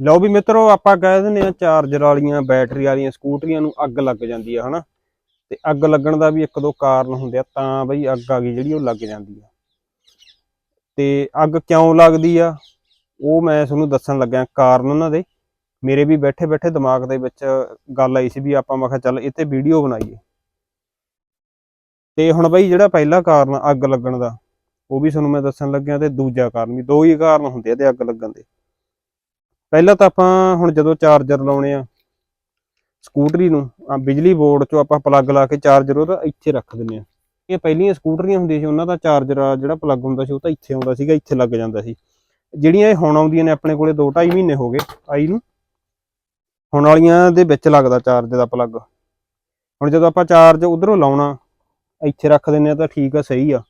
ਲਓ ਵੀ ਮਿੱਤਰੋ, ਆਪਾਂ ਕਹਿ ਦਿੰਦੇ ਆ ਚਾਰਜਰ ਵਾਲੀਆਂ ਬੈਟਰੀ ਵਾਲੀਆਂ ਸਕੂਟਰੀਆਂ ਨੂੰ ਅੱਗ ਲੱਗ ਜਾਂਦੀ ਆ, ਹਨਾ? ਤੇ ਅੱਗ ਲੱਗਣ ਦਾ ਵੀ ਇੱਕ ਦੋ ਕਾਰਨ ਹੁੰਦੇ ਆ, ਤਾਂ ਬਈ ਅੱਗ ਆ ਗਈ ਜਿਹੜੀ ਉਹ ਲੱਗ ਜਾਂਦੀ ਆ। ਤੇ ਅੱਗ ਕਿਉਂ ਲੱਗਦੀ ਆ? ਉਹ ਮੈਂ ਤੁਹਾਨੂੰ ਦੱਸਣ ਲੱਗਾ ਕਾਰਨ ਉਹਨਾਂ ਦੇ। ਮੇਰੇ ਵੀ ਬੈਠੇ ਬੈਠੇ ਦਿਮਾਗ ਦੇ ਵਿੱਚ ਗੱਲ ਆਈ ਸੀ ਵੀ ਆਪਾਂ, ਮੈਂ ਕਿਹਾ ਚੱਲ ਇੱਥੇ ਵੀਡੀਓ ਬਣਾਈਏ। ਤੇ ਹੁਣ ਬਈ ਜਿਹੜਾ ਪਹਿਲਾ ਕਾਰਨ ਅੱਗ ਲੱਗਣ ਦਾ, ਉਹ ਵੀ ਤੁਹਾਨੂੰ ਮੈਂ ਦੱਸਣ ਲੱਗਿਆ ਤੇ ਦੂਜਾ ਕਾਰਨ ਵੀ, ਦੋ ਹੀ ਕਾਰਨ ਹੁੰਦੇ ਆ ਤੇ ਅੱਗ ਲੱਗਣ ਦੇ। ਪਹਿਲਾਂ ਤਾਂ ਆਪਾਂ ਹੁਣ ਜਦੋਂ ਚਾਰਜਰ ਲਾਉਣੇ ਆ ਸਕੂਟਰੀ ਨੂੰ ਆ ਬਿਜਲੀ ਬੋਰਡ 'ਚੋਂ ਆਪਾਂ ਪਲੱਗ ਲਾ ਕੇ ਚਾਰਜਰ ਉਹਦਾ ਇੱਥੇ ਰੱਖ ਦਿੰਨੇ ਆ। ਇਹ ਪਹਿਲੀਆਂ ਸਕੂਟਰੀਆਂ ਹੁੰਦੀਆਂ ਸੀ, ਉਹਨਾਂ ਦਾ ਚਾਰਜਰ ਆ ਜਿਹੜਾ ਪਲੱਗ ਹੁੰਦਾ ਸੀ, ਉਹ ਤਾਂ ਇੱਥੇ ਆਉਂਦਾ ਸੀਗਾ, ਇੱਥੇ ਲੱਗ ਜਾਂਦਾ ਸੀ। ਜਿਹੜੀਆਂ ਇਹ ਹੁਣ ਆਉਂਦੀਆਂ ਨੇ, ਆਪਣੇ ਕੋਲੇ 2.5 ਮਹੀਨੇ ਹੋ ਗਏ ਆਈ ਨੂੰ। ਹੁਣ ਵਾਲੀਆਂ ਦੇ ਵਿੱਚ ਲੱਗਦਾ ਚਾਰਜ ਦਾ ਪਲੱਗ ਹੁਣ ਜਦੋਂ ਆਪਾਂ ਚਾਰਜ ਉਧਰੋਂ ਲਾਉਣਾ, ਇੱਥੇ ਰੱਖ ਦਿੰਨੇ ਆ ਤਾਂ ਠੀਕ ਆ, ਸਹੀ ਆ,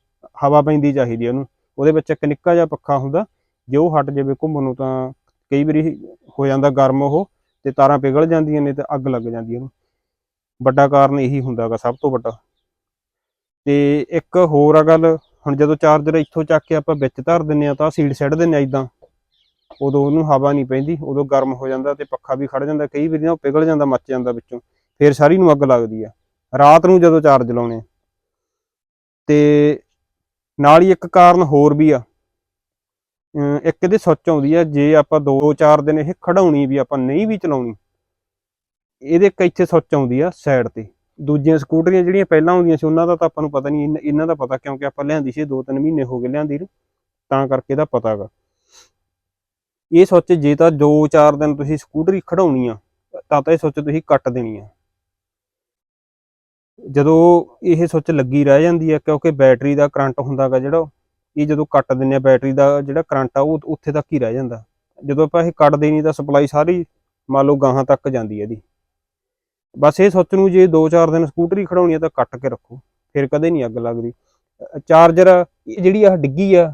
ਹਵਾ ਪੈਂਦੀ ਚਾਹੀਦੀ ਉਹਨੂੰ। ਉਹਦੇ ਵਿੱਚ ਇੱਕ ਨਿੱਕਾ ਜਿਹਾ ਪੱਖਾ ਹੁੰਦਾ, ਜੇ ਉਹ ਹਟ ਜਾਵੇ ਘੁੰਮਣ ਨੂੰ ਤਾਂ ਕਈ ਵਾਰੀ ਹੋ ਜਾਂਦਾ ਗਰਮ ਉਹ ਤੇ ਤਾਰਾਂ ਪਿਘਲ ਜਾਂਦੀਆਂ ਨੇ ਤੇ ਅੱਗ ਲੱਗ ਜਾਂਦੀ ਉਹਨੂੰ। ਵੱਡਾ ਕਾਰਨ ਇਹੀ ਹੁੰਦਾਗਾ, ਸਭ ਤੋਂ ਵੱਡਾ। ਤੇ ਇੱਕ ਹੋਰ ਆ ਗੱਲ, ਹੁਣ ਜਦੋਂ ਚਾਰਜਰ ਇੱਥੋਂ ਚੱਕ ਕੇ ਆਪਾਂ ਵਿੱਚ ਧਰ ਦਿੰਨੇ ਆ ਤਾਂ ਸੀਟ ਸੱਟ ਦਿੰਨੇ ਆ ਇਦਾਂ। ਉਦੋਂ ਉਹਨੂੰ ਹਵਾ ਨਹੀਂ ਪੈਂਦੀ, ਉਦੋਂ ਗਰਮ ਹੋ ਜਾਂਦਾ ਤੇ ਪੱਖਾ ਵੀ ਖੜ ਜਾਂਦਾ, ਕਈ ਵਾਰੀ ਨਾ ਉਹ ਪਿਘਲ ਜਾਂਦਾ, ਮੱਚ ਜਾਂਦਾ ਵਿੱਚੋਂ, ਫੇਰ ਸਾਰੀ ਨੂੰ ਅੱਗ ਲੱਗਦੀ ਆ। ਰਾਤ ਨੂੰ ਜਦੋਂ ਚਾਰਜ ਲਾਉਣੇ ਆ। ਤੇ ਨਾਲ ਹੀ ਇੱਕ ਕਾਰਨ ਹੋਰ ਵੀ ਆ ਇੱਕ ਇਹਦੇ ਸੁੱਚ ਆਉਂਦੀ ਆ, ਜੇ ਆਪਾਂ 2-4 ਦਿਨ ਇਹ ਖੜਾਉਣੀ ਵੀ ਆਪਾਂ ਨਹੀਂ ਵੀ ਚਲਾਉਣੀ, ਇਹਦੇ ਇੱਕ ਇੱਥੇ ਸੁੱਚ ਆਉਂਦੀ ਆ ਸਾਈਡ ਤੇ। ਦੂਜੀਆਂ ਸਕੂਟਰੀਆਂ ਜਿਹੜੀਆਂ ਪਹਿਲਾਂ ਆਉਂਦੀਆਂ ਸੀ, ਉਹਨਾਂ ਦਾ ਤਾਂ ਆਪਾਂ ਨੂੰ ਪਤਾ ਨਹੀਂ ਇਹਨਾਂ- ਦਾ ਪਤਾ ਕਿਉਂਕਿ ਆਪਾਂ ਲਿਆਂਦੀ ਸੀ 2-3 ਮਹੀਨੇ ਹੋ ਗਏ ਲਿਆਂਦੀ ਨੂੰ, ਤਾਂ ਕਰਕੇ ਇਹਦਾ ਪਤਾ ਗਾ। ਇਹ ਸੋਚ ਜੇ ਤਾਂ 2-4 ਦਿਨ ਤੁਸੀਂ ਸਕੂਟਰੀ ਖੜਾਉਣੀ ਆ, ਤਾਂ ਤਾਂ ਇਹ ਸੋਚ ਤੁਸੀਂ ਕੱਟ ਦੇਣੀ ਆ। ਜਦੋਂ ਇਹ ਸੋਚ ਲੱਗੀ ਰਹਿ ਜਾਂਦੀ ਆ, ਕਿਉਂਕਿ ਬੈਟਰੀ ਦਾ ਕਰੰਟ ਹੁੰਦਾਗਾ ਜਿਹੜਾ ਇਹ ਜਦੋਂ ਕੱਟ ਦਿੰਨੇ ਆ ਬੈਟਰੀ ਦਾ ਜਿਹੜਾ ਕਰੰਟ ਆ, ਉਹ ਉੱਥੇ ਤੱਕ ਹੀ ਰਹਿ ਜਾਂਦਾ। ਜਦੋਂ ਆਪਾਂ ਇਹ ਕੱਟ ਦੇਣੀ ਤਾਂ ਸਪਲਾਈ ਸਾਰੀ ਮੰਨ ਲਓ ਗਾਹਾਂ ਤੱਕ ਜਾਂਦੀ ਹੈ ਇਹਦੀ। ਬਸ ਇਹ ਸੁੱਚ ਨੂੰ ਜੇ 2-4 ਦਿਨ ਸਕੂਟਰੀ ਖੜਾਉਣੀ ਆ ਤਾਂ ਕੱਟ ਕੇ ਰੱਖੋ, ਫਿਰ ਕਦੇ ਨਹੀਂ ਅੱਗ ਲੱਗਦੀ। ਚਾਰਜਰ ਜਿਹੜੀ ਆ ਡਿੱਗੀ ਆ,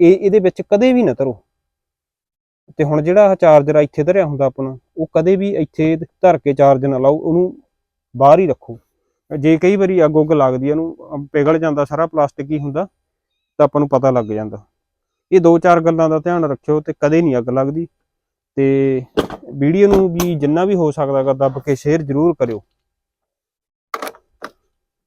ਇਹ ਇਹਦੇ ਵਿੱਚ ਕਦੇ ਵੀ ਨਾ ਧਰੋ ਤੇ ਹੁਣ ਜਿਹੜਾ ਆਹ ਚਾਰਜਰ ਆ, ਇੱਥੇ ਧਰਿਆ ਹੁੰਦਾ ਆਪਣਾ ਉਹ ਕਦੇ ਵੀ ਇੱਥੇ ਧਰ ਕੇ ਚਾਰਜ ਨਾ ਲਾਓ, ਉਹਨੂੰ ਬਾਹਰ ਹੀ ਰੱਖੋ। ਜੇ ਕਈ ਵਾਰੀ ਅੱਗ ਉੱਗ ਲੱਗਦੀ ਆ, ਉਹਨੂੰ ਪਿਘਲ ਜਾਂਦਾ, ਸਾਰਾ ਪਲਾਸਟਿਕ ਹੀ ਹੁੰਦਾ। ਤਾਂ ਆਪਾਂ ਨੂੰ ਪਤਾ ਲੱਗ ਜਾਂਦਾ। ਇਹ ਦੋ ਚਾਰ ਗੱਲਾਂ ਦਾ ਧਿਆਨ ਰੱਖਿਓ ਤੇ ਕਦੇ ਨਹੀਂ ਅੱਗ ਲੱਗਦੀ। ਤੇ ਵੀਡੀਓ ਨੂੰ ਵੀ ਜਿੰਨਾ ਵੀ ਹੋ ਸਕਦਾਗਾ ਦੱਬ ਕੇ ਸ਼ੇਅਰ ਜ਼ਰੂਰ ਕਰਿਓ।